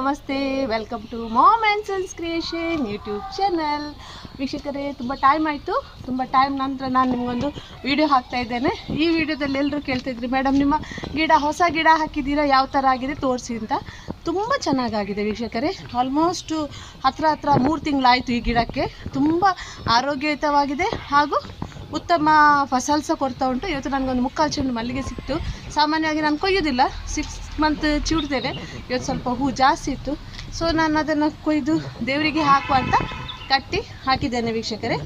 ನಮಸ್ತೆ welcome to mom and sons creation YouTube channel ವೀಕ್ಷಕರೇ, ತುಂಬ ಟೈಮ್ ಆಯಿತು. ತುಂಬ ಟೈಮ್ ನಂತರ ನಾನು ನಿಮಗೊಂದು ವಿಡಿಯೋ ಹಾಕ್ತಾ ಇದ್ದೇನೆ. ಈ ವಿಡಿಯೋದಲ್ಲಿ ಎಲ್ಲರೂ ಕೇಳ್ತಾಯಿದ್ರಿ ಮೇಡಮ್ ನಿಮ್ಮ ಗಿಡ, ಹೊಸ ಗಿಡ ಹಾಕಿದ್ದೀರಾ? ಯಾವ ಥರ ಆಗಿದೆ? ತೋರಿಸಿ ಅಂತ. ತುಂಬ ಚೆನ್ನಾಗಾಗಿದೆ ವೀಕ್ಷಕರೇ. ಆಲ್ಮೋಸ್ಟು ಹತ್ರ ಹತ್ರ ಮೂರು ತಿಂಗಳಾಯಿತು ಈ ಗಿಡಕ್ಕೆ. ತುಂಬ ಆರೋಗ್ಯಯುತವಾಗಿದೆ. ಹಾಗೂ ಉತ್ತಮ ಫಸಲ್ ಸಹ ಕೊಡ್ತಾ ಉಂಟು. ಇವತ್ತು ನನಗೊಂದು ಮುಕ್ಕಾಲು ಚೆಂಡು ಮಲ್ಲಿಗೆ ಸಿಕ್ತು. ಸಾಮಾನ್ಯವಾಗಿ ನಾನು ಕೊಯ್ಯೋದಿಲ್ಲ. ಸಿಕ್ಸ್ ಮಂತ್ ಚಿಡ್ತೇನೆ ಇವತ್ತು ಸ್ವಲ್ಪ ಹೂ ಜಾಸ್ತಿ ಇತ್ತು. ಸೊ ನಾನು ಅದನ್ನು ಕೊಯ್ದು ದೇವರಿಗೆ ಹಾಕುವ ಅಂತ ಕಟ್ಟಿ ಹಾಕಿದ್ದೇನೆ ವೀಕ್ಷಕರೇ.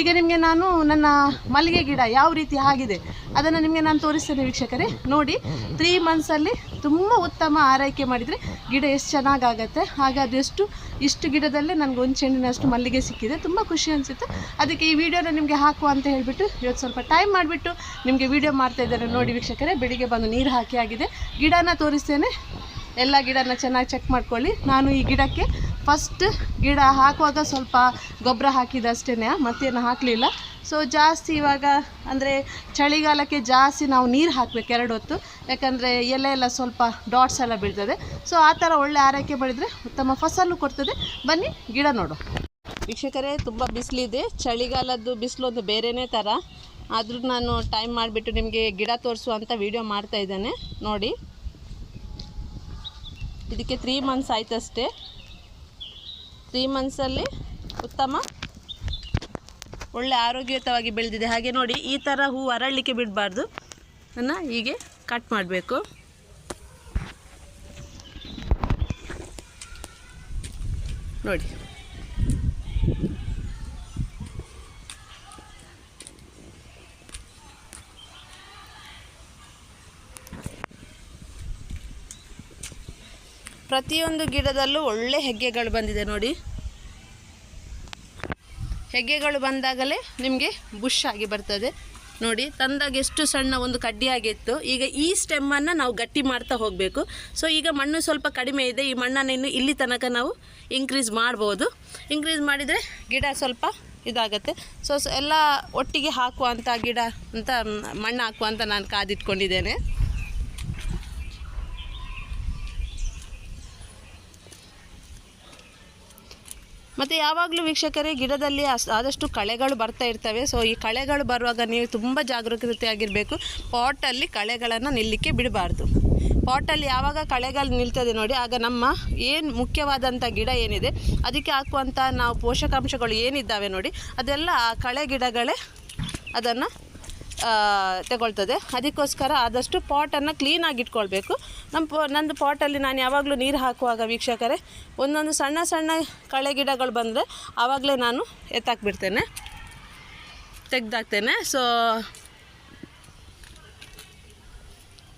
ಈಗ ನಿಮಗೆ ನಾನು ನನ್ನ ಮಲ್ಲಿಗೆ ಗಿಡ ಯಾವ ರೀತಿ ಆಗಿದೆ ಅದನ್ನು ನಿಮಗೆ ನಾನು ತೋರಿಸ್ತೇನೆ ವೀಕ್ಷಕರೇ. ನೋಡಿ ತ್ರೀ ಮಂತ್ಸಲ್ಲಿ ತುಂಬ ಉತ್ತಮ ಆರೈಕೆ ಮಾಡಿದರೆ ಗಿಡ ಎಷ್ಟು ಚೆನ್ನಾಗಾಗತ್ತೆ. ಹಾಗೆ ಅದೆಷ್ಟು ಇಷ್ಟು ಗಿಡದಲ್ಲೇ ನನಗೆ ಒಂದು ಚೆಂಡಿನಷ್ಟು ಮಲ್ಲಿಗೆ ಸಿಕ್ಕಿದೆ. ತುಂಬ ಖುಷಿ ಅನಿಸುತ್ತೆ. ಅದಕ್ಕೆ ಈ ವಿಡಿಯೋನ ನಿಮಗೆ ಹಾಕುವ ಅಂತ ಹೇಳಿಬಿಟ್ಟು ಇವತ್ತು ಸ್ವಲ್ಪ ಟೈಮ್ ಮಾಡಿಬಿಟ್ಟು ನಿಮಗೆ ವಿಡಿಯೋ ಮಾಡ್ತಾ ಇದ್ದಾರೆ ನೋಡಿ ವೀಕ್ಷಕರೇ, ಬೆಳಿಗ್ಗೆ ಬಂದು ನೀರು ಹಾಕಿ ಆಗಿದೆ. ಗಿಡನ ತೋರಿಸ್ತೇನೆ. ಎಲ್ಲ ಗಿಡನ ಚೆನ್ನಾಗಿ ಚೆಕ್ ಮಾಡ್ಕೊಳ್ಳಿ. ನಾನು ಈ ಗಿಡಕ್ಕೆ ಫಸ್ಟ್ ಗಿಡ ಹಾಕುವಾಗ ಸ್ವಲ್ಪ ಗೊಬ್ಬರ ಹಾಕಿದಷ್ಟೇ ಮತ್ತೇನು ಹಾಕಲಿಲ್ಲ. ಸೊ ಜಾಸ್ತಿ ಇವಾಗ ಅಂದರೆ ಚಳಿಗಾಲಕ್ಕೆ ಜಾಸ್ತಿ ನಾವು ನೀರು ಹಾಕಬೇಕು ಎರಡು ಹೊತ್ತು. ಯಾಕಂದರೆ ಎಲೆ ಎಲ್ಲ ಸ್ವಲ್ಪ ಡಾಟ್ಸ್ ಎಲ್ಲ ಬೀಳ್ತದೆ. ಸೊ ಆ ಥರ ಒಳ್ಳೆ ಆರೈಕೆ ಮಾಡಿದರೆ ಉತ್ತಮ ಫಸಲು ಕೊಡ್ತದೆ. ಬನ್ನಿ, ಗಿಡ ನೋಡು. ವೀಕ್ಷಕರೇ, ತುಂಬ ಬಿಸಿಲಿದೆ. ಚಳಿಗಾಲದ್ದು ಬಿಸಿಲು ಒಂದು ಬೇರೆಯೇ ಥರ ಆದರೂ ನಾನು ಟೈಮ್ ಮಾಡಿಬಿಟ್ಟು ನಿಮಗೆ ಗಿಡ ತೋರಿಸುವಂಥ ವೀಡಿಯೋ ಮಾಡ್ತಾ ಇದ್ದೇನೆ. ನೋಡಿ. ಇದಕ್ಕೆ ತ್ರೀ ಮಂತ್ಸ್ ಆಯ್ತಷ್ಟೇ. ತ್ರೀ ಮಂತ್ಸಲ್ಲಿ ಉತ್ತಮ, ಒಳ್ಳೆ ಆರೋಗ್ಯಯುತವಾಗಿ ಬೆಳೆದಿದೆ. ಹಾಗೆ ನೋಡಿ, ಈ ಥರ ಹೂ ಅರಳಲಿಕ್ಕೆ ಬಿಡಬಾರ್ದು. ಅನ್ನು ಹೀಗೆ ಕಟ್ ಮಾಡಬೇಕು. ನೋಡಿ. ಪ್ರತಿಯೊಂದು ಗಿಡದಲ್ಲೂ ಒಳ್ಳೆ ಹೆಗ್ಗೆಗಳು ಬಂದಿದೆ ನೋಡಿ. ಹೆಗ್ಗೆಗಳು ಬಂದಾಗಲೇ ನಿಮಗೆ ಬುಷ್ ಆಗಿ ಬರ್ತದೆ. ನೋಡಿ, ತಂದಾಗ ಎಷ್ಟು ಸಣ್ಣ ಒಂದು ಕಡ್ಡಿಯಾಗಿತ್ತು. ಈಗ ಈ ಸ್ಟೆಮ್ಮನ್ನು ನಾವು ಗಟ್ಟಿ ಮಾಡ್ತಾ ಹೋಗಬೇಕು. ಸೊ ಈಗ ಮಣ್ಣು ಸ್ವಲ್ಪ ಕಡಿಮೆ ಇದೆ. ಈ ಮಣ್ಣನ್ನು ಇನ್ನು ಇಲ್ಲಿ ತನಕ ನಾವು ಇನ್ಕ್ರೀಸ್ ಮಾಡ್ಬೋದು. ಇನ್ಕ್ರೀಸ್ ಮಾಡಿದರೆ ಗಿಡ ಸ್ವಲ್ಪ ಇದಾಗತ್ತೆ. ಸೊ ಎಲ್ಲ ಒಟ್ಟಿಗೆ ಹಾಕುವಂಥ ಗಿಡ ಅಂತ, ಮಣ್ಣು ಹಾಕುವಂತ ನಾನು ಕಾದಿಟ್ಕೊಂಡಿದ್ದೇನೆ. ಮತ್ತು ಯಾವಾಗಲೂ ವೀಕ್ಷಕರೇ, ಗಿಡದಲ್ಲಿ ಆದಷ್ಟು ಕಳೆಗಳು ಬರ್ತಾ ಇರ್ತವೆ. ಸೊ ಈ ಕಳೆಗಳು ಬರುವಾಗ ನೀವು ತುಂಬ ಜಾಗರೂಕತೆಯಾಗಿರಬೇಕು. ಪಾಟಲ್ಲಿ ಕಳೆಗಳನ್ನು ನಿಲ್ಲಕ್ಕೆ ಬಿಡಬಾರ್ದು. ಪಾಟಲ್ಲಿ ಯಾವಾಗ ಕಳೆಗಳು ನಿಲ್ತದೆ ನೋಡಿ, ಆಗ ನಮ್ಮ ಏನು ಮುಖ್ಯವಾದಂಥ ಗಿಡ ಏನಿದೆ, ಅದಕ್ಕೆ ಹಾಕುವಂಥ ನಾವು ಪೋಷಕಾಂಶಗಳು ಏನಿದ್ದಾವೆ ನೋಡಿ, ಅದೆಲ್ಲ ಆ ಕಳೆ ಗಿಡಗಳೇ ಅದನ್ನು ತಗೊಳ್ತದೆ. ಅದಕ್ಕೋಸ್ಕರ ಆದಷ್ಟು ಪಾಟನ್ನು ಕ್ಲೀನಾಗಿ ಇಟ್ಕೊಳ್ಬೇಕು ನಮ್ಮ ನಂದು ಪಾಟಲ್ಲಿ ನಾನು ಯಾವಾಗಲೂ ನೀರು ಹಾಕುವಾಗ ವೀಕ್ಷಕರೇ, ಒಂದೊಂದು ಸಣ್ಣ ಸಣ್ಣ ಕಳೆ ಗಿಡಗಳು ಬಂದರೆ ಆವಾಗಲೇ ನಾನು ಎತ್ತಾಕ್ಬಿಡ್ತೇನೆ. ತೆಗ್ದಾಕ್ತೇನೆ. ಸೊ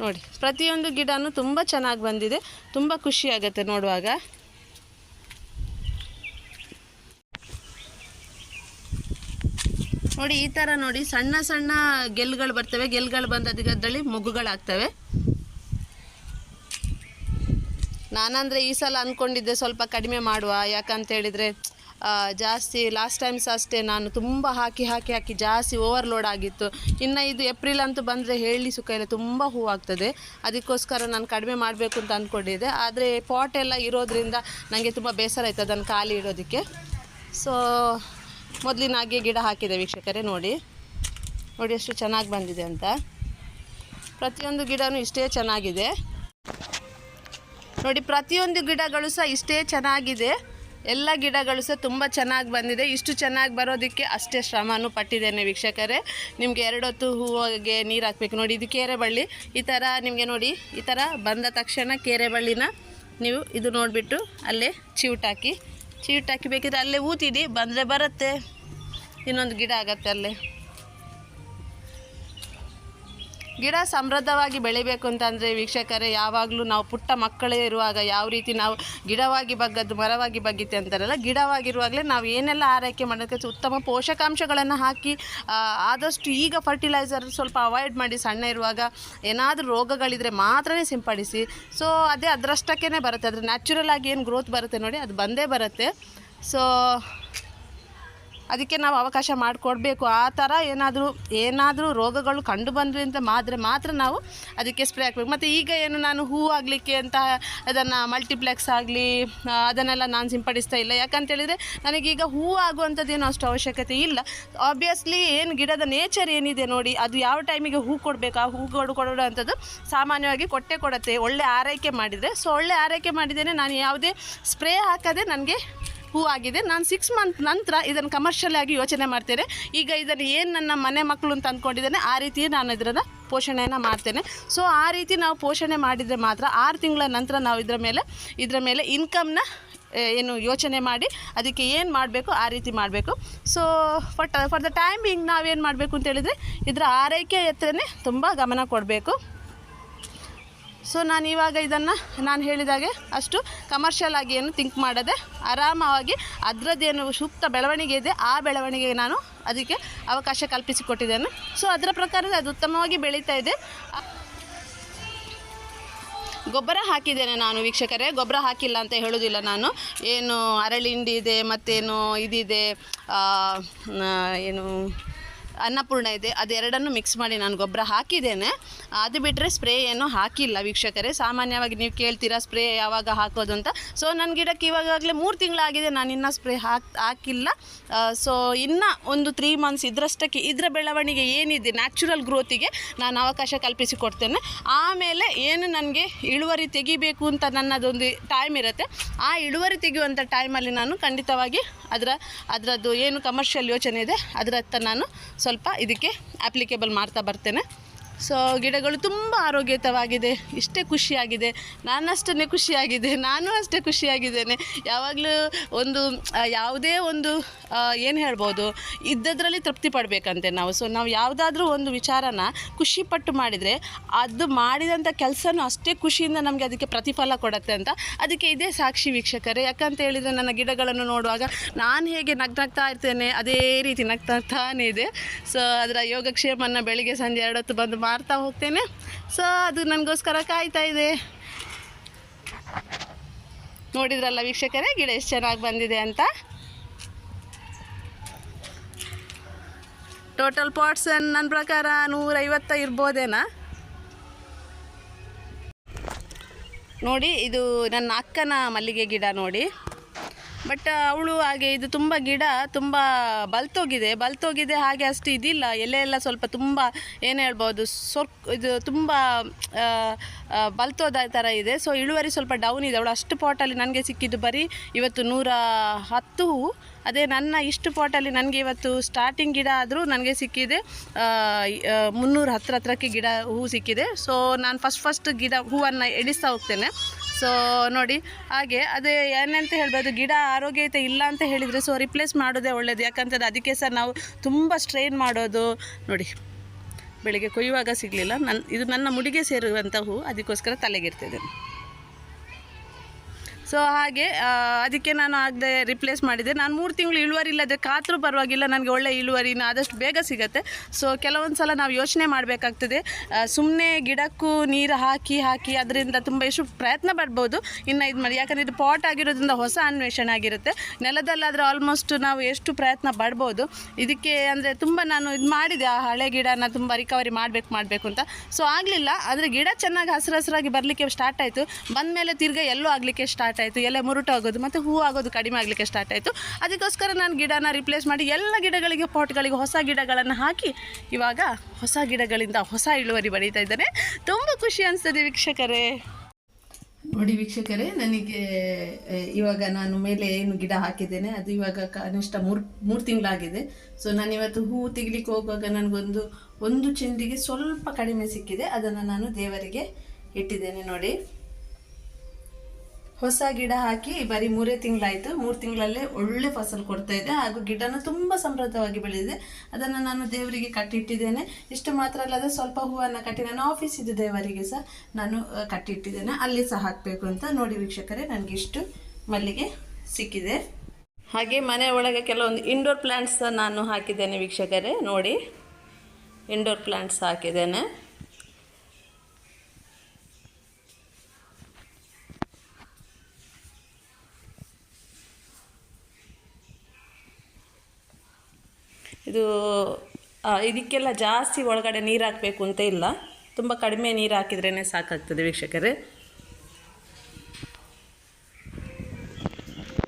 ನೋಡಿ, ಪ್ರತಿಯೊಂದು ಗಿಡನೂ ತುಂಬ ಚೆನ್ನಾಗಿ ಬಂದಿದೆ. ತುಂಬ ಖುಷಿ ಆಗುತ್ತೆ ನೋಡುವಾಗ. ನೋಡಿ, ಈ ಥರ ನೋಡಿ, ಸಣ್ಣ ಸಣ್ಣ ಗೆಲ್ಗಳು ಬರ್ತವೆ. ಗೆಲ್ಗಳು ಬಂದು ಅದಕ್ಕೆ ಅದರಲ್ಲಿ ಮೊಗ್ಗುಗಳಾಗ್ತವೆ. ನಾನಂದರೆ ಈ ಸಲ ಅಂದ್ಕೊಂಡಿದ್ದೆ ಸ್ವಲ್ಪ ಕಡಿಮೆ ಮಾಡುವ. ಯಾಕಂತ ಹೇಳಿದ್ರೆ ಜಾಸ್ತಿ ಲಾಸ್ಟ್ ಟೈಮ್ಸ್ ಅಷ್ಟೇ ನಾನು ತುಂಬ ಹಾಕಿ ಹಾಕಿ ಹಾಕಿ ಜಾಸ್ತಿ ಓವರ್ಲೋಡ್ ಆಗಿತ್ತು. ಇನ್ನು ಇದು ಏಪ್ರಿಲ್ ಅಂತೂ ಬಂದರೆ ಹೇಳಿ ಸುಖ ಇಲ್ಲ, ತುಂಬ ಹೂವಾಗ್ತದೆ ಅದಕ್ಕೋಸ್ಕರ ನಾನು ಕಡಿಮೆ ಮಾಡಬೇಕು ಅಂತ ಅಂದ್ಕೊಂಡಿದ್ದೆ ಆದರೆ ಪಾಟ್ ಎಲ್ಲ ಇರೋದ್ರಿಂದ ನನಗೆ ತುಂಬ ಬೇಸರ ಆಯಿತು ಅದನ್ನು ಖಾಲಿ ಇಡೋದಕ್ಕೆ. ಸೊ ಮೊದಲಿನ ಹಾಗೆ ಗಿಡ ಹಾಕಿದೆ ವೀಕ್ಷಕರೇ, ನೋಡಿ. ನೋಡಿ ಎಷ್ಟು ಚೆನ್ನಾಗಿ ಬಂದಿದೆ ಅಂತ. ಪ್ರತಿಯೊಂದು ಗಿಡನೂ ಇಷ್ಟೇ ಚೆನ್ನಾಗಿದೆ. ನೋಡಿ, ಪ್ರತಿಯೊಂದು ಗಿಡಗಳು ಸಹ ಇಷ್ಟೇ ಚೆನ್ನಾಗಿದೆ. ಎಲ್ಲ ಗಿಡಗಳು ಸಹ ತುಂಬ ಚೆನ್ನಾಗಿ ಬಂದಿದೆ. ಇಷ್ಟು ಚೆನ್ನಾಗಿ ಬರೋದಕ್ಕೆ ಅಷ್ಟೇ ಶ್ರಮನೂ ಪಟ್ಟಿದ್ದೇನೆ ವೀಕ್ಷಕರೇ. ನಿಮಗೆ ಎರಡೊತ್ತು ಹೂವಿಗೆ ನೀರು ಹಾಕಬೇಕು. ನೋಡಿ, ಇದು ಕೇರೆ ಬಳ್ಳಿ ಈ ಥರ ನಿಮಗೆ ನೋಡಿ, ಈ ಥರ ಬಂದ ತಕ್ಷಣ ಕೇರೆ ಬಳ್ಳಿನ ನೀವು ಇದು ನೋಡಿಬಿಟ್ಟು ಅಲ್ಲೇ ಚಿವುಟಾಕಿ ಚಿವುಟಾಕಿ ಬೇಕಿದ್ರೆ ಅಲ್ಲೇ ಊತಿಡಿ ಬಂದರೆ ಬರುತ್ತೆ. ಇನ್ನೊಂದು ಗಿಡ ಆಗತ್ತೆ ಅಲ್ಲೇ. ಗಿಡ ಸಮೃದ್ಧವಾಗಿ ಬೆಳಿಬೇಕು ಅಂತಂದರೆ ವೀಕ್ಷಕರೇ, ಯಾವಾಗಲೂ ನಾವು ಪುಟ್ಟ ಮಕ್ಕಳೇ ಇರುವಾಗ ಯಾವ ರೀತಿ ನಾವು ಗಿಡವಾಗಿ ಬಗ್ಗದ್ದು, ಮರವಾಗಿ ಬಗ್ಗಿತೆ ಅಂತಾರಲ್ಲ, ಗಿಡವಾಗಿರುವಾಗಲೇ ನಾವು ಏನೆಲ್ಲ ಆರೈಕೆ ಮಾಡೋದಕ್ಕೆ ಉತ್ತಮ ಪೋಷಕಾಂಶಗಳನ್ನು ಹಾಕಿ ಆದಷ್ಟು ಈಗ ಫರ್ಟಿಲೈಸರ್ ಸ್ವಲ್ಪ ಅವಾಯ್ಡ್ ಮಾಡಿ ಸಣ್ಣ ಇರುವಾಗ ಏನಾದರೂ ರೋಗಗಳಿದ್ರೆ ಮಾತ್ರನೇ ಸಿಂಪಡಿಸಿ. ಸೊ ಅದೇ ಅದರಷ್ಟಕ್ಕೇ ಬರುತ್ತೆ. ಅದರ ನ್ಯಾಚುರಲ್ ಆಗಿ ಏನು ಗ್ರೋತ್ ಬರುತ್ತೆ ನೋಡಿ, ಅದು ಬಂದೇ ಬರುತ್ತೆ. ಸೊ ಅದಕ್ಕೆ ನಾವು ಅವಕಾಶ ಮಾಡಿಕೊಡ್ಬೇಕು. ಆ ಥರ ಏನಾದರೂ ಏನಾದರೂ ರೋಗಗಳು ಕಂಡು ಬಂದ್ರಿ ಅಂತ ಮಾತ್ರ ಮಾತ್ರ ನಾವು ಅದಕ್ಕೆ ಸ್ಪ್ರೇ ಹಾಕ್ಬೇಕು. ಮತ್ತು ಈಗ ಏನು ನಾನು ಹೂವು ಆಗಲಿಕ್ಕೆ ಅಂತ ಅದನ್ನು ಮಲ್ಟಿಪ್ಲೆಕ್ಸ್ ಆಗಲಿ ಅದನ್ನೆಲ್ಲ ನಾನು ಸಿಂಪಡಿಸ್ತಾ ಇಲ್ಲ. ಯಾಕಂತೇಳಿದರೆ ನನಗೀಗ ಹೂ ಆಗುವಂಥದ್ದೇನು ಅಷ್ಟು ಅವಶ್ಯಕತೆ ಇಲ್ಲ. ಆಬ್ವಿಯಸ್ಲಿ ಏನು ಗಿಡದ ನೇಚರ್ ಏನಿದೆ ನೋಡಿ, ಅದು ಯಾವ ಟೈಮಿಗೆ ಹೂ ಕೊಡಬೇಕು? ಆ ಹೂಗಳು ಕೊಡು, ಕೊಡುವಂಥದ್ದು ಸಾಮಾನ್ಯವಾಗಿ ಕೊಟ್ಟೆ ಕೊಡುತ್ತೆ, ಒಳ್ಳೆ ಆರೈಕೆ ಮಾಡಿದರೆ. ಸೊ ಒಳ್ಳೆ ಆರೈಕೆ ಮಾಡಿದ್ದೇನೆ. ನಾನು ಯಾವುದೇ ಸ್ಪ್ರೇ ಹಾಕದೆ ನನಗೆ ಹೂವಾಗಿದೆ ನಾನು ಸಿಕ್ಸ್ ಮಂತ್ ನಂತರ ಇದನ್ನು ಕಮರ್ಷಿಯಲ್ ಆಗಿ ಯೋಚನೆ ಮಾಡ್ತೇನೆ. ಈಗ ಇದನ್ನು ಏನು ನನ್ನ ಮನೆ ಮಕ್ಕಳು ಅಂತ ಅಂದ್ಕೊಂಡಿದ್ದೇನೆ ಆ ರೀತಿಯೇ ನಾನು ಇದರನ್ನು ಪೋಷಣೆಯನ್ನು ಮಾಡ್ತೇನೆ. ಸೊ ಆ ರೀತಿ ನಾವು ಪೋಷಣೆ ಮಾಡಿದರೆ ಮಾತ್ರ ಆರು ತಿಂಗಳ ನಂತರ ನಾವು ಇದರ ಮೇಲೆ ಇದರ ಮೇಲೆ ಇನ್ಕಮ್ನ ಏನು ಯೋಚನೆ ಮಾಡಿ ಅದಕ್ಕೆ ಏನು ಮಾಡಬೇಕು, ಆ ರೀತಿ ಮಾಡಬೇಕು. So fat for the time ಹಿಂಗೆ ನಾವೇನು ಮಾಡಬೇಕು ಅಂತ ಹೇಳಿದರೆ, ಇದರ ಆರೈಕೆ ಹತ್ರನೇ ತುಂಬ ಗಮನ ಕೊಡಬೇಕು. ಸೊ ನಾನು ಇವಾಗ ಇದನ್ನು ನಾನು ಹೇಳಿದಾಗೆ ಅಷ್ಟು ಕಮರ್ಷಿಯಲ್ ಆಗಿ ಏನು ಥಿಂಕ್ ಮಾಡದೆ ಆರಾಮವಾಗಿ ಅದರದ್ದೇನು ಸೂಕ್ತ ಬೆಳವಣಿಗೆ ಇದೆ, ಆ ಬೆಳವಣಿಗೆಗೆ ನಾನು ಅದಕ್ಕೆ ಅವಕಾಶ ಕಲ್ಪಿಸಿಕೊಟ್ಟಿದ್ದೇನೆ. ಸೊ ಅದರ ಪ್ರಕಾರ ಅದು ಉತ್ತಮವಾಗಿ ಬೆಳೀತಾ ಇದೆ. ಗೊಬ್ಬರ ಹಾಕಿದ್ದೇನೆ ನಾನು ವೀಕ್ಷಕರೇ. ಗೊಬ್ಬರ ಹಾಕಿಲ್ಲ ಅಂತ ಹೇಳೋದಿಲ್ಲ ನಾನು. ಏನು ಅರಳಿಂಡಿದೆ ಮತ್ತೇನು ಇದಿದೆ ಏನು ಅನ್ನಪೂರ್ಣ ಇದೆ. ಅದೆರಡನ್ನು ಮಿಕ್ಸ್ ಮಾಡಿ ನಾನು ಗೊಬ್ಬರ ಹಾಕಿದ್ದೇನೆ. ಅದು ಬಿಟ್ಟರೆ ಸ್ಪ್ರೇ ಏನು ಹಾಕಿಲ್ಲ ವೀಕ್ಷಕರೇ. ಸಾಮಾನ್ಯವಾಗಿ ನೀವು ಕೇಳ್ತೀರಾ ಸ್ಪ್ರೇ ಯಾವಾಗ ಹಾಕೋದು ಅಂತ. ಸೊ ನನ್ನ ಗಿಡಕ್ಕೆ ಇವಾಗಲೇ ಮೂರು ತಿಂಗಳಾಗಿದೆ. ನಾನು ಇನ್ನೂ ಸ್ಪ್ರೇ ಹಾಕಿ, ಹಾಕಿಲ್ಲ. ಸೊ ಇನ್ನು ಒಂದು ತ್ರೀ ಮಂತ್ಸ್ ಇದರಷ್ಟಕ್ಕೆ ಇದರ ಬೆಳವಣಿಗೆ ಏನಿದೆ ನ್ಯಾಚುರಲ್ ಗ್ರೋತಿಗೆ ನಾನು ಅವಕಾಶ ಕಲ್ಪಿಸಿಕೊಡ್ತೇನೆ. ಆಮೇಲೆ ಏನು ನನಗೆ ಇಳುವರಿ ತೆಗಿಬೇಕು ಅಂತ ನನ್ನದೊಂದು ಟೈಮ್ ಇರುತ್ತೆ. ಆ ಇಳುವರಿ ತೆಗೆಯುವಂಥ ಟೈಮಲ್ಲಿ ನಾನು ಖಂಡಿತವಾಗಿ ಅದರ, ಅದರದ್ದು ಏನು ಕಮರ್ಷಿಯಲ್ ಯೋಚನೆ ಇದೆ, ಅದರತ್ತ ನಾನು ಸ್ವಲ್ಪ ಇದಕ್ಕೆ ಅಪ್ಲಿಕೇಬಲ್ ಮಾಡ್ತಾ ಬರ್ತೇನೆ. ಸೊ ಗಿಡಗಳು ತುಂಬ ಆರೋಗ್ಯಯುತವಾಗಿದೆ. ಇಷ್ಟೇ ಖುಷಿಯಾಗಿದೆ. ನಾನಷ್ಟೇ ಖುಷಿಯಾಗಿದೆ. ನಾನು ಅಷ್ಟೇ ಖುಷಿಯಾಗಿದ್ದೇನೆ. ಯಾವಾಗಲೂ ಒಂದು ಯಾವುದೇ ಒಂದು ಏನು ಹೇಳ್ಬೋದು, ಇದ್ದದ್ರಲ್ಲಿ ತೃಪ್ತಿ ಪಡಬೇಕಂತೆ ನಾವು. ಸೊ ನಾವು ಯಾವುದಾದ್ರೂ ಒಂದು ವಿಚಾರನ ಖುಷಿಪಟ್ಟು ಮಾಡಿದರೆ, ಅದು ಮಾಡಿದಂಥ ಕೆಲಸನೂ ಅಷ್ಟೇ ಖುಷಿಯಿಂದ ನಮಗೆ ಅದಕ್ಕೆ ಪ್ರತಿಫಲ ಕೊಡುತ್ತೆ ಅಂತ ಅದಕ್ಕೆ ಇದೇ ಸಾಕ್ಷಿ ವೀಕ್ಷಕರೇ. ಯಾಕಂತ ಹೇಳಿದರೆ ನನ್ನ ಗಿಡಗಳನ್ನು ನೋಡುವಾಗ ನಾನು ಹೇಗೆ ನಗ್ನಗ್ತಾ ಇರ್ತೇನೆ, ಅದೇ ರೀತಿ ನಗ್ತಾನೇ ಇದೆ. ಸೊ ಅದರ ಯೋಗಕ್ಷೇಮವನ್ನು ಬೆಳಿಗ್ಗೆ ಸಂಜೆ ಎರಡೊತ್ತು ಬಂದು ಮಾಡ್ತಾ ಹೋಗ್ತೇನೆ. ಸೊ ಅದು ನನಗೋಸ್ಕರ ಕಾಯ್ತಾ ಇದೆ. ನೋಡಿದ್ರಲ್ಲ ವೀಕ್ಷಕರೇ, ಗಿಡ ಎಷ್ಟು ಚೆನ್ನಾಗಿ ಬಂದಿದೆ ಅಂತ. ಟೋಟಲ್ ಪಾಟ್ಸ್ ನನ್ನ ಪ್ರಕಾರ ನೂರೈವತ್ತ ಇರ್ಬೋದೇನಾ? ನೋಡಿ, ಇದು ನನ್ನ ಅಕ್ಕನ ಮಲ್ಲಿಗೆ ಗಿಡ ನೋಡಿ. ಬಟ್ ಅವಳು ಹಾಗೆ ಇದು ತುಂಬ ಗಿಡ ತುಂಬ ಬಲ್ತೋಗಿದೆ. ಬಲ್ತೋಗಿದೆ ಹಾಗೆ ಅಷ್ಟು ಇದಿಲ್ಲ. ಎಲೆ ಎಲ್ಲ ಸ್ವಲ್ಪ ತುಂಬ, ಏನು ಹೇಳ್ಬೋದು ಸೊರ್ ಇದು ತುಂಬ ಬಲ್ತೋದ ಥರ ಇದೆ. ಸೊ ಇಳುವರಿ ಸ್ವಲ್ಪ ಡೌನ್ ಇದೆ. ಅವಳು ಅಷ್ಟು ಪಾಟಲ್ಲಿ ನನಗೆ ಸಿಕ್ಕಿದ್ದು ಬರೀ ಇವತ್ತು ನೂರ ಹತ್ತು. ಹೂವು ಅದೇ ನನ್ನ ಇಷ್ಟು ಪಾಟಲ್ಲಿ ನನಗೆ ಇವತ್ತು ಸ್ಟಾರ್ಟಿಂಗ್ ಗಿಡ ಆದರೂ ನನಗೆ ಸಿಕ್ಕಿದೆ. ಮುನ್ನೂರು ಹತ್ರ ಹತ್ರಕ್ಕೆ ಗಿಡ ಹೂ ಸಿಕ್ಕಿದೆ. ಸೊ ನಾನು ಫಸ್ಟ್ ಫಸ್ಟ್ ಗಿಡ ಹೂವನ್ನು ಎಡಿಸ್ತಾ ಹೋಗ್ತೇನೆ. ಸೊ ನೋಡಿ, ಹಾಗೆ ಅದು ಏನಂತ ಹೇಳ್ಬೋದು, ಗಿಡ ಆರೋಗ್ಯತೆ ಇಲ್ಲ ಅಂತ ಹೇಳಿದರೆ ಸೊ ರಿಪ್ಲೇಸ್ ಮಾಡೋದೇ ಒಳ್ಳೆಯದು ಯಾಕಂತಂದರೆ ಅದಕ್ಕೆ ಸಹ ನಾವು ತುಂಬ ಸ್ಟ್ರೈನ್ ಮಾಡೋದು. ನೋಡಿ, ಬೆಳಿಗ್ಗೆ ಕೊಯ್ಯುವಾಗ ಸಿಗಲಿಲ್ಲ. ನನ್ನ ಇದು ನನ್ನ ಮುಡಿಗೆ ಸೇರುವಂಥ ಹೂ, ಅದಕ್ಕೋಸ್ಕರ ತಲೆಗಿರ್ತದೆ ಸೊ ಹಾಗೆ ಅದಕ್ಕೆ ನಾನು ಆಗದೆ ರಿಪ್ಲೇಸ್ ಮಾಡಿದೆ. ನಾನು ಮೂರು ತಿಂಗಳು ಇಳುವರಿ ಇಲ್ಲದೆ ಕಾತ್ರೂ ಪರವಾಗಿಲ್ಲ, ನನಗೆ ಒಳ್ಳೆ ಇಳುವರಿನ ಆದಷ್ಟು ಬೇಗ ಸಿಗುತ್ತೆ. ಸೊ ಕೆಲವೊಂದು ಸಲ ನಾವು ಯೋಚನೆ ಮಾಡಬೇಕಾಗ್ತದೆ. ಸುಮ್ಮನೆ ಗಿಡಕ್ಕೂ ನೀರು ಹಾಕಿ ಹಾಕಿ, ಅದರಿಂದ ತುಂಬ ಎಷ್ಟು ಪ್ರಯತ್ನ ಪಡ್ಬೋದು. ಇನ್ನು ಇದು ಮಾಡಿ, ಯಾಕಂದರೆ ಇದು ಪಾಟ್ ಆಗಿರೋದ್ರಿಂದ ಹೊಸ ಅನ್ವೇಷಣೆ ಆಗಿರುತ್ತೆ. ನೆಲದಲ್ಲಾದರೆ ಆಲ್ಮೋಸ್ಟ್ ನಾವು ಎಷ್ಟು ಪ್ರಯತ್ನ ಪಡ್ಬೋದು. ಇದಕ್ಕೆ ಅಂದರೆ ತುಂಬ ನಾನು ಇದು ಮಾಡಿದೆ, ಆ ಹಳೆ ಗಿಡನ ತುಂಬ ರಿಕವರಿ ಮಾಡಬೇಕು ಮಾಡಬೇಕು ಅಂತ. ಸೊ ಆಗಲಿಲ್ಲ, ಆದರೆ ಗಿಡ ಚೆನ್ನಾಗಿ ಹಸಿರು ಹಸಿರಾಗಿ ಬರಲಿಕ್ಕೆ ಸ್ಟಾರ್ಟ್ ಆಯಿತು. ಬಂದಮೇಲೆ ತಿರ್ಗಾ ಎಲ್ಲೂ ಆಗಲಿಕ್ಕೆ ಸ್ಟಾರ್ಟ್ ಆಯಿತು, ಎಲೆ ಮುರುಟು ಆಗೋದು, ಮತ್ತು ಹೂ ಆಗೋದು ಕಡಿಮೆ ಆಗಲಿಕ್ಕೆ ಸ್ಟಾರ್ಟ್ ಆಯಿತು. ಅದಕ್ಕೋಸ್ಕರ ನಾನು ಗಿಡನ ರಿಪ್ಲೇಸ್ ಮಾಡಿ ಎಲ್ಲ ಗಿಡಗಳಿಗೆ ಪಾಟ್ಗಳಿಗೆ ಹೊಸ ಗಿಡಗಳನ್ನು ಹಾಕಿ ಇವಾಗ ಹೊಸ ಗಿಡಗಳಿಂದ ಹೊಸ ಇಳುವರಿ ಬರೀತಾ ಇದ್ದಾನೆ. ತುಂಬ ಖುಷಿ ಅನಿಸ್ತದೆ ವೀಕ್ಷಕರೇ. ನೋಡಿ ವೀಕ್ಷಕರೇ, ನನಗೆ ಇವಾಗ ನಾನು ಮೇಲೆ ಏನು ಗಿಡ ಹಾಕಿದ್ದೇನೆ, ಅದು ಇವಾಗ ಕನಿಷ್ಠ ಮೂರು ಮೂರು ತಿಂಗಳಾಗಿದೆ. ಸೊ ನಾನು ಇವತ್ತು ಹೂವು ತೆಗಿಲಿಕ್ಕೆ ಹೋಗುವಾಗ ನನಗೊಂದು, ಒಂದು ಚೆಂಡಿಗೆ ಸ್ವಲ್ಪ ಕಡಿಮೆ ಸಿಕ್ಕಿದೆ, ಅದನ್ನು ನಾನು ದೇವರಿಗೆ ಇಟ್ಟಿದ್ದೇನೆ ನೋಡಿ. ಹೊಸ ಗಿಡ ಹಾಕಿ ಬರೀ ಮೂರೇ ತಿಂಗಳಾಯಿತು. ಮೂರು ತಿಂಗಳಲ್ಲೇ ಒಳ್ಳೆ ಫಸಲು ಕೊಡ್ತಾ ಇದೆ. ಹಾಗೂ ಗಿಡನೂ ತುಂಬ ಸಮೃದ್ಧವಾಗಿ ಬೆಳೆದಿದೆ. ಅದನ್ನು ನಾನು ದೇವರಿಗೆ ಕಟ್ಟಿಟ್ಟಿದ್ದೇನೆ. ಇಷ್ಟು ಮಾತ್ರ ಅಲ್ಲದೆ ಸ್ವಲ್ಪ ಹೂವನ್ನು ಕಟ್ಟಿ ನಾನು ಆಫೀಸ್ ಇದೆ ದೇವರಿಗೆ ಸಹ ನಾನು ಕಟ್ಟಿಟ್ಟಿದ್ದೇನೆ. ಅಲ್ಲಿ ಸಹ ಹಾಕಬೇಕು ಅಂತ ನೋಡಿ ವೀಕ್ಷಕರೇ, ನನಗೆ ಇಷ್ಟು ಮಲ್ಲಿಗೆ ಸಿಕ್ಕಿದೆ. ಹಾಗೆ ಮನೆ ಒಳಗೆ ಕೆಲವೊಂದು ಇಂಡೋರ್ ಪ್ಲ್ಯಾಂಟ್ಸ್ ನಾನು ಹಾಕಿದ್ದೇನೆ ವೀಕ್ಷಕರೇ, ನೋಡಿ. ಇಂಡೋರ್ ಪ್ಲ್ಯಾಂಟ್ಸ್ ಹಾಕಿದ್ದೇನೆ. ಇದು ಇದಕ್ಕೆಲ್ಲ ಜಾಸ್ತಿ ಒಳಗಡೆ ನೀರು ಹಾಕಬೇಕು ಅಂತ ಇಲ್ಲ. ತುಂಬ ಕಡಿಮೆ ನೀರು ಹಾಕಿದ್ರೇ ಸಾಕಾಗ್ತದೆ ವೀಕ್ಷಕರೇ.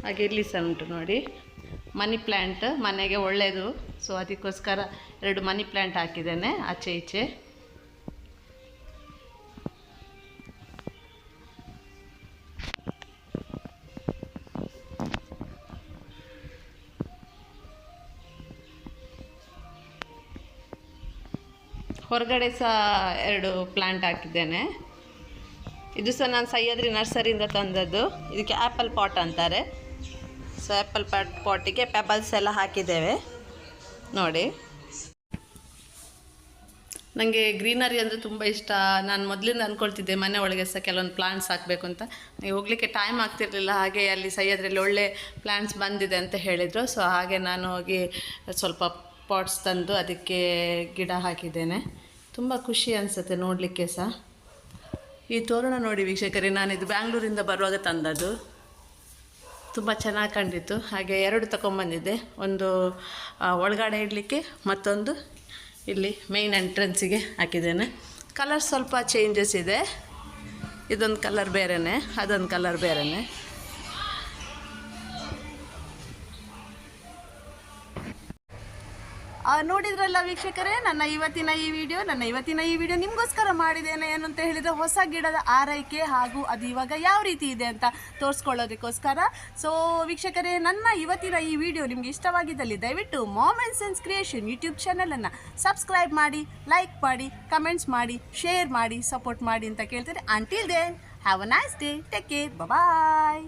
ಹಾಗೆ ಇಲ್ಲಿ ಸಹ ಉಂಟು ನೋಡಿ. ಮನಿ ಪ್ಲ್ಯಾಂಟ್ ಮನೆಗೆ ಒಳ್ಳೆಯದು ಸೊ ಅದಕ್ಕೋಸ್ಕರ ಎರಡು ಮನಿ ಪ್ಲ್ಯಾಂಟ್ ಹಾಕಿದ್ದೇನೆ ಆಚೆ ಈಚೆ. ಹೊರಗಡೆ ಸಹ ಎರಡು ಪ್ಲ್ಯಾಂಟ್ ಹಾಕಿದ್ದೇನೆ. ಇದು ಸಹ ನಾನು ಸಹ್ಯಾದ್ರಿ ನರ್ಸರಿಯಿಂದ ತಂದದ್ದು. ಇದಕ್ಕೆ ಆ್ಯಪಲ್ ಪಾಟ್ ಅಂತಾರೆ. ಸೊ ಆ್ಯಪಲ್ ಪಾಟ್ ಪಾಟಿಗೆ ಪೆಬಲ್ಸ್ ಎಲ್ಲ ಹಾಕಿದ್ದೇವೆ. ನೋಡಿ. ನನಗೆ ಗ್ರೀನರಿ ಅಂದರೆ ತುಂಬ ಇಷ್ಟ. ನಾನು ಮೊದಲಿಂದ ಅಂದ್ಕೊಳ್ತಿದ್ದೆ ಮನೆ ಒಳಗೆ ಸಹ ಕೆಲವೊಂದು ಪ್ಲಾಂಟ್ಸ್ ಹಾಕಬೇಕು ಅಂತ. ನನಗೆ ಹೋಗಲಿಕ್ಕೆ ಟೈಮ್ ಆಗ್ತಿರಲಿಲ್ಲ. ಹಾಗೆ ಅಲ್ಲಿ ಸಹ್ಯಾದ್ರಲ್ಲಿ ಒಳ್ಳೆ ಪ್ಲಾಂಟ್ಸ್ ಬಂದಿದೆ ಅಂತ ಹೇಳಿದರು. ಸೊ ಹಾಗೆ ನಾನು ಹೋಗಿ ಸ್ವಲ್ಪ ಪಾಟ್ಸ್ ತಂದು ಅದಕ್ಕೆ ಗಿಡ ಹಾಕಿದ್ದೇನೆ. ತುಂಬ ಖುಷಿ ಅನಿಸುತ್ತೆ ನೋಡಲಿಕ್ಕೆ ಸಹ. ಈ ತೋರಣ ನೋಡಿ ವೀಕ್ಷಕರೇ ನಾನಿದು ಬ್ಯಾಂಗ್ಳೂರಿಂದ ಬರುವಾಗ ತಂದದ್ದು. ತುಂಬ ಚೆನ್ನಾಗಿ ಕಂಡಿತ್ತು. ಹಾಗೆ ಎರಡು ತಗೊಂಬಂದಿದ್ದೆ ಒಂದು ಒಳಗಡೆ ಇಡಲಿಕ್ಕೆ ಮತ್ತೊಂದು ಇಲ್ಲಿ ಮೇಯ್ನ್ ಎಂಟ್ರೆನ್ಸಿಗೆ ಹಾಕಿದ್ದೇನೆ. ಕಲರ್ ಸ್ವಲ್ಪ ಚೇಂಜಸ್ ಇದೆ. ಇದೊಂದು ಕಲರ್ ಬೇರೆಯೇ ಅದೊಂದು ಕಲರ್ ಬೇರೆಯೇ ನೋಡಿದ್ರಲ್ಲ ವೀಕ್ಷಕರೇ, ನನ್ನ ಇವತ್ತಿನ ಈ ವಿಡಿಯೋ, ನನ್ನ ಇವತ್ತಿನ ಈ ವಿಡಿಯೋ ನಿಮಗೋಸ್ಕರ ಮಾಡಿದ್ದೇನೆ ಏನು ಅಂತ ಹೇಳಿದರೆ ಹೊಸ ಗಿಡದ ಆರೈಕೆ ಹಾಗೂ ಅದು ಇವಾಗ ಯಾವ ರೀತಿ ಇದೆ ಅಂತ ತೋರಿಸ್ಕೊಳ್ಳೋದಕ್ಕೋಸ್ಕರ. ಸೊ ವೀಕ್ಷಕರೇ, ನನ್ನ ಇವತ್ತಿನ ಈ ವಿಡಿಯೋ ನಿಮಗೆ ಇಷ್ಟವಾಗಿದ್ದಲ್ಲಿ ದಯವಿಟ್ಟು mom and sense creation YouTube ಚಾನಲನ್ನು ಸಬ್ಸ್ಕ್ರೈಬ್ ಮಾಡಿ ಲೈಕ್ ಮಾಡಿ ಕಮೆಂಟ್ಸ್ ಮಾಡಿ ಶೇರ್ ಮಾಡಿ ಸಪೋರ್ಟ್ ಮಾಡಿ ಅಂತ ಕೇಳ್ತಾರೆ until then have a nice day take care bye